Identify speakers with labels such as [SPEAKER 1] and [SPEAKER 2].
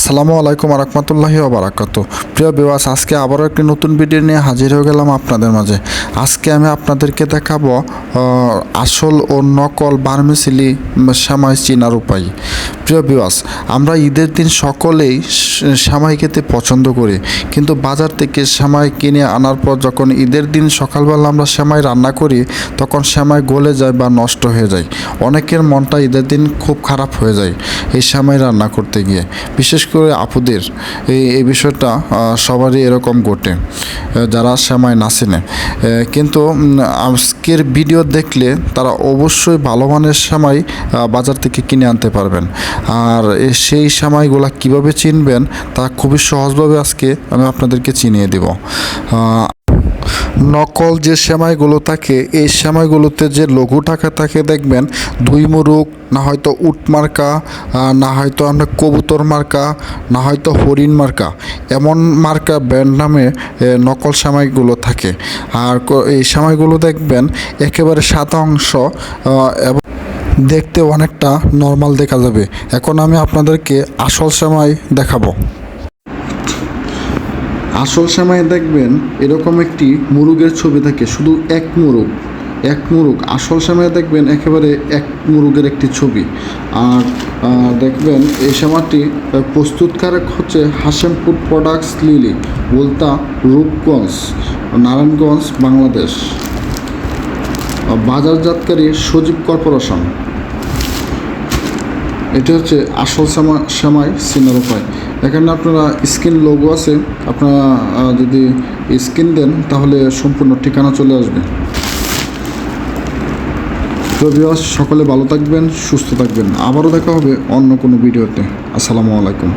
[SPEAKER 1] আসসালামু আলাইকুম রহমতুল্লাহি ওবরাকাত প্রিয় বিবাস আজকে আবারও একটি নতুন ভিডিও নিয়ে হাজির হয়ে গেলাম আপনাদের মাঝে। আজকে আমি আপনাদেরকে দেখাবো আসল ও নকল বার্মিসিলি শ্যামাই চিনার উপায় প্রিয় বিবাস আমরা ঈদের দিন সকলেই শ্যামাই খেতে পছন্দ করি। কিন্তু বাজার থেকে শ্যামাই কিনে আনার পর যখন ঈদের দিন সকালবেলা আমরা শ্যামাই রান্না করি, তখন শ্যামাই গলে যায় বা নষ্ট হয়ে যায়। অনেকের মনটা ঈদের দিন খুব খারাপ হয়ে যায় এই শ্যামাই রান্না করতে গিয়ে। বিশেষ করে আপুদের, এই এই বিষয়টা সবারই এরকম ঘটে যারা শ্যামাই নাচেনে কিন্তু আজকের ভিডিও দেখলে তারা অবশ্যই ভালো মানের সামাই বাজার থেকে কিনে আনতে পারবেন। আর সেই সামাইগুলো কীভাবে চিনবেন তা খুবই সহজভাবে আজকে আমি আপনাদেরকে চিনিয়ে দেব। নকল যে সেমাইগুলো থাকে, এই সেমাইগুলোতে যে লঘু টাকা থাকে দেখবেন, দুই মুরুক না হয়তো উট মার্কা না হয়তো আমরা কবুতর মার্কা, না হয়তো হরিণ মার্কা, এমন মার্কা ব্র্যান্ড নামে নকল সেমাইগুলো থাকে। আর এই সেমাইগুলো দেখবেন, একেবারে সাদা অংশ এবং দেখতে অনেকটা নর্মাল দেখা যাবে। এখন আমি আপনাদেরকে আসল সেমাই দেখাবো। আসল সময় দেখবেন এরকম একটি মুরুগের ছবি থাকে, শুধু এক মুরুগ এক মুরুগ। আসল সময় দেখবেন একেবারে এক মুরুগের একটি ছবি। আর দেখবেন এই সময়টি প্রস্তুতকারক হচ্ছে হাসেমপুর প্রোডাক্টস লিলি বলতা রূপগঞ্জ, নারায়ণগঞ্জ, বাংলাদেশ। বাজারজাতকারী সজীব কর্পোরেশন। এটা হচ্ছে আসল সেমা সেমাই চিনার উপায় এখানে আপনারা স্ক্রিন লোগো আছে। আপনারা যদি স্ক্রিন দেন, তাহলে সম্পূর্ণ ঠিকানা চলে আসবে। তো বিবাস সকলে ভালো থাকবেন, সুস্থ থাকবেন। আবারও দেখা হবে অন্য কোনো ভিডিওতে আসসালামু আলাইকুম।